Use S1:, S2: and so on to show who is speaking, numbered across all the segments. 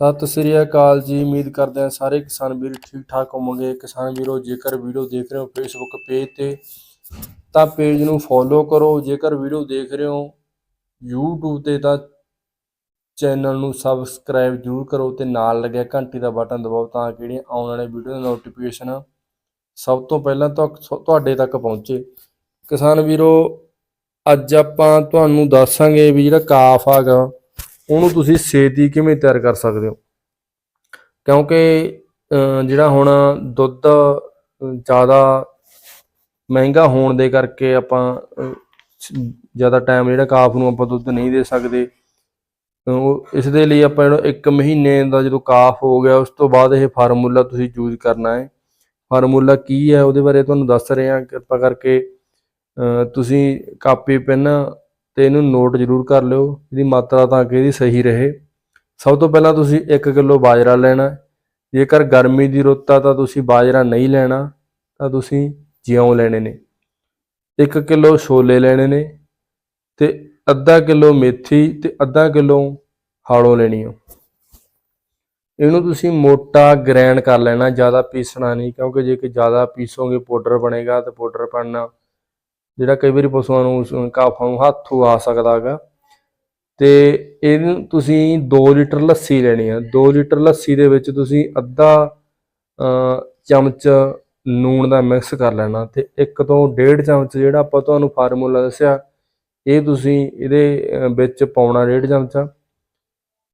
S1: ਸਤਿ ਸ੍ਰੀ ਅਕਾਲ ਜੀ, ਉਮੀਦ ਕਰਦੇ ਹਾਂ ਸਾਰੇ ਕਿਸਾਨ ਵੀਰ ਠੀਕ ਠਾਕ ਹੋਵੋਗੇ। ਕਿਸਾਨ ਵੀਰੋ, ਜੇਕਰ ਵੀਡੀਓ ਦੇਖ ਰਹੇ ਹੋ ਫੇਸਬੁੱਕ ਪੇਜ ਤੇ, ਤਾਂ ਪੇਜ ਨੂੰ ਫੋਲੋ ਕਰੋ। ਜੇਕਰ ਵੀਡੀਓ ਦੇਖ ਰਹੇ ਹੋ YouTube ਤੇ, ਤਾਂ ਚੈਨਲ ਨੂੰ ਸਬਸਕ੍ਰਾਈਬ ਜ਼ਰੂਰ ਕਰੋ ਤੇ ਨਾਲ ਲੱਗਿਆ ਘੰਟੀ ਦਾ ਬਟਨ ਦਬਾਓ ਤਾਂ ਕਿ ਜਿਹੜੀਆਂ ਆਉਣ ਵਾਲੇ ਵੀਡੀਓ ਦੀ ਨੋਟੀਫਿਕੇਸ਼ਨ ਸਭ ਤੋਂ ਪਹਿਲਾਂ ਤੁਹਾਡੇ ਤੱਕ ਪਹੁੰਚੇ। ਕਿਸਾਨ ਵੀਰੋ, ਅੱਜ ਆਪਾਂ ਤੁਹਾਨੂੰ ਦੱਸਾਂਗੇ ਵੀ ਜਿਹੜਾ ਕਾਫ ਹੈਗਾ ਉਹਨੂੰ ਤੁਸੀਂ ਛੇਤੀ ਕਿਵੇਂ ਤਿਆਰ ਕਰ ਸਕਦੇ ਹੋ? ਕਿਉਂਕਿ ਜਿਹੜਾ ਹੁਣ ਦੁੱਧ ਜ਼ਿਆਦਾ ਮਹਿੰਗਾ ਹੋਣ ਦੇ ਕਰਕੇ ਆਪਾਂ ਜ਼ਿਆਦਾ ਟਾਈਮ ਜਿਹੜਾ ਕਾਫ ਨੂੰ ਆਪਾਂ ਦੁੱਧ ਨਹੀਂ ਦੇ ਸਕਦੇ ਉਹ ਇਸ ਦੇ ਲਈ ਆਪਾਂ ਜਿਹੜਾ ਇੱਕ ਮਹੀਨੇ ਦਾ ਜਦੋਂ ਕਾਫ ਹੋ ਗਿਆ, ਉਸ ਤੋਂ ਬਾਅਦ ਇਹ ਫਾਰਮੂਲਾ ਤੁਸੀਂ ਯੂਜ਼ ਕਰਨਾ ਹੈ। ਫਾਰਮੂਲਾ ਕੀ ਹੈ? ਉਹਦੇ ਬਾਰੇ ਤੁਹਾਨੂੰ ਦੱਸ ਰਹੇ ਹਾਂ। ਕਿਰਪਾ ਕਰਕੇ ਤੁਸੀਂ ਕਾਪੀ, ਪੈਨ ਤੇ ਇਹਨੂੰ ਨੋਟ ਜ਼ਰੂਰ ਕਰ ਲਿਓ, ਇਹਦੀ ਮਾਤਰਾ ਤਾਂ ਕਿ ਇਹਦੀ ਸਹੀ ਰਹੇ। ਸਭ ਤੋਂ ਪਹਿਲਾਂ ਤੁਸੀਂ 1 ਕਿਲੋ ਬਾਜਰਾ ਲੈਣਾ ਜੇਕਰ ਗਰਮੀ ਦੀ ਰੁੱਤ ਆ ਤਾਂ ਤੁਸੀਂ ਬਾਜਰਾ ਨਹੀਂ ਲੈਣਾ, ਤਾਂ ਤੁਸੀਂ ਜਿਉਂ ਲੈਣੇ ਨੇ। 1 ਕਿਲੋ ਛੋਲੇ ਲੈਣੇ ਨੇ ਤੇ ਅੱਧਾ ਕਿਲੋ ਮੇਥੀ ਤੇ ਅੱਧਾ ਕਿਲੋ ਹਾੜੋ ਲੈਣੀ ਆ। ਇਹਨੂੰ ਤੁਸੀਂ ਮੋਟਾ ਗ੍ਰੈਂਡ ਕਰ ਲੈਣਾ, ਜ਼ਿਆਦਾ ਪੀਸਣਾ ਨਹੀਂ, ਕਿਉਂਕਿ ਜੇ ਕਿ ਜ਼ਿਆਦਾ ਪੀਸੋਗੇ ਪਾਊਡਰ ਬਣੇਗਾ ਤੇ ਪਾਊਡਰ ਬਣਨਾ। ਜਿਹੜਾ ਕਈ ਵਾਰੀ ਪਸ਼ੂਆਂ ਨੂੰ ਕਾਫਾਂ ਨੂੰ ਹੱਥੋਂ ਆ ਸਕਦਾ ਹੈਗਾ। ਤੇ ਇਹਨੂੰ ਤੁਸੀਂ 2 ਲੀਟਰ ਲੱਸੀ ਲੈਣੀ ਆ। 2 ਲੀਟਰ ਲੱਸੀ ਦੇ ਵਿੱਚ ਤੁਸੀਂ ਅੱਧਾ ਚਮਚ ਨੂਣ ਦਾ ਮਿਕਸ ਕਰ ਲੈਣਾ ਤੇ ਇੱਕ ਤੋਂ ਡੇਢ ਚਮਚ ਜਿਹੜਾ ਆਪਾਂ ਤੁਹਾਨੂੰ ਫਾਰਮੂਲਾ ਦੱਸਿਆ, ਇਹ ਤੁਸੀਂ ਇਹਦੇ ਵਿੱਚ ਪਾਉਣਾ ਡੇਢ ਚਮਚਾ।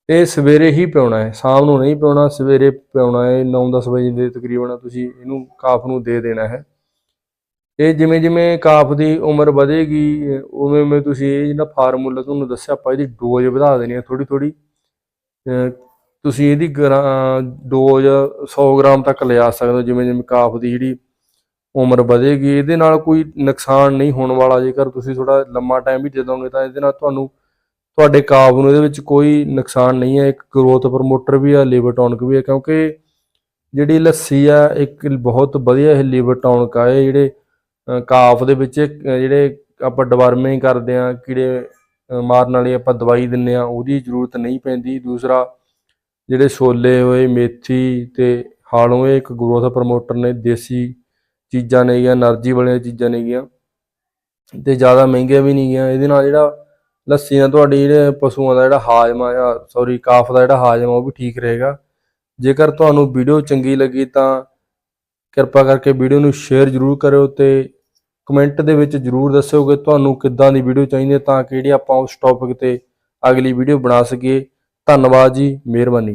S1: ਇਹ ਸਵੇਰੇ ਹੀ ਪਿਉਣਾ ਹੈ, ਸ਼ਾਮ ਨੂੰ ਨਹੀਂ ਪਿਉਣਾ, ਸਵੇਰੇ ਪਿਉਣਾ ਹੈ 9-10 ਵਜੇ ਦੇ ਤਕਰੀਬਨ ਤੁਸੀਂ ਇਹਨੂੰ ਕਾਫ ਨੂੰ ਦੇ ਦੇਣਾ ਹੈ। ਇਹ ਜਿਵੇਂ ਜਿਵੇਂ ਕਾਫ ਦੀ ਉਮਰ ਵਧੇਗੀ, ਉਵੇਂ ਉਵੇਂ ਤੁਸੀਂ ਇਹ ਜਿਹੜਾ ਫਾਰਮੂਲਾ ਤੁਹਾਨੂੰ ਦੱਸਿਆ, ਆਪਾਂ ਇਹਦੀ ਡੋਜ਼ ਵਧਾ ਦੇਣੀ ਹੈ ਥੋੜੀ ਥੋੜੀ ਤੁਸੀਂ ਇਹਦੀ ਡੋਜ਼ 100 ਗ੍ਰਾਮ ਤੱਕ ਲਿਆ ਸਕਦੇ ਹੋ, ਜਿਵੇਂ ਜਿਵੇਂ ਕਾਫ ਦੀ ਜਿਹੜੀ ਉਮਰ ਵਧੇਗੀ। ਇਹਦੇ ਨਾਲ ਕੋਈ ਨੁਕਸਾਨ ਨਹੀਂ ਹੋਣ ਵਾਲਾ, ਜੇਕਰ ਤੁਸੀਂ ਥੋੜਾ ਲੰਮਾ ਟਾਈਮ ਵੀ ਦੇ ਦੋਗੇ ਤਾਂ ਇਹਦੇ ਨਾਲ ਤੁਹਾਨੂੰ, ਤੁਹਾਡੇ ਕਾਫ ਨੂੰ ਇਹਦੇ ਵਿੱਚ ਕੋਈ ਨੁਕਸਾਨ ਨਹੀਂ ਹੈ। ਇੱਕ ਗਰੋਥ ਪ੍ਰਮੋਟਰ ਵੀ ਆ ਲੀਵਰ ਟੌਨਿਕ ਵੀ ਹੈ ਕਿਉਂਕਿ ਜਿਹੜੀ ਲੱਸੀ ਆ, ਇੱਕ ਬਹੁਤ ਵਧੀਆ ਇਹ ਲੀਵਰ ਟੌਨਿਕ ਆ, ਇਹ ਜਿਹੜੇ ਕਾਫ ਦੇ ਵਿੱਚ ਜਿਹੜੇ ਆਪਾਂ ਡਵਰਮੇ ਕਰਦੇ ਆ ਕੀੜੇ ਮਾਰਨ ਵਾਲੀ ਆਪਾਂ ਦਵਾਈ ਦਿੰਨੇ ਆ ਉਹਦੀ ਜ਼ਰੂਰਤ ਨਹੀਂ ਪੈਂਦੀ। ਦੂਸਰਾ, ਜਿਹੜੇ ਛੋਲੇ ਹੋਏ, ਮੇਥੀ ਤੇ ਹਾਲੋਂ ਇਹ ਇੱਕ ਗਰੋਥ ਪ੍ਰਮੋਟਰ ਨੇ, ਦੇਸੀ ਚੀਜ਼ਾਂ ਨੇ ਗਿਆ એનર્ਜੀ ਵਾਲੀਆਂ ਚੀਜ਼ਾਂ ਨੇ ਗਿਆ। ਤੇ ਜ਼ਿਆਦਾ ਮਹਿੰਗੀਆਂ ਵੀ ਨਹੀਂ ਗਿਆ। ਇਹਦੇ ਨਾਲ ਜਿਹੜਾ ਲੱਸੀ ਨਾਲ ਤੁਹਾਡੀ ਜਿਹੜੇ ਪਸ਼ੂਆਂ ਦਾ ਜਿਹੜਾ ਹਾਜ਼ਮਾ ਆ ਸੌਰੀ ਕਾਫ ਦਾ ਜਿਹੜਾ ਹਾਜ਼ਮਾ, ਉਹ ਵੀ ਠੀਕ ਰਹੇਗਾ। ਜੇਕਰ ਤੁਹਾਨੂੰ ਵੀਡੀਓ ਚੰਗੀ ਲੱਗੀ ਤਾਂ ਕਿਰਪਾ ਕਰਕੇ ਵੀਡੀਓ ਨੂੰ ਸ਼ੇਅਰ ਜ਼ਰੂਰ ਕਰਿਓ ਤੇ ਕਮੈਂਟ ਦੇ ਵਿੱਚ ਜ਼ਰੂਰ ਦੱਸਿਓ ਕਿ ਤੁਹਾਨੂੰ ਕਿੱਦਾਂ ਦੀ ਵੀਡੀਓ ਚਾਹੀਦੀ ਹੈ ਤਾਂ ਕਿ ਜਿਹੜੀ ਆਪਾਂ ਉਸ ਟੌਪਿਕ ਤੇ ਅਗਲੀ ਵੀਡੀਓ ਬਣਾ ਸਕੀਏ। ਧੰਨਵਾਦ ਜੀ, ਮਿਹਰਬਾਨੀ।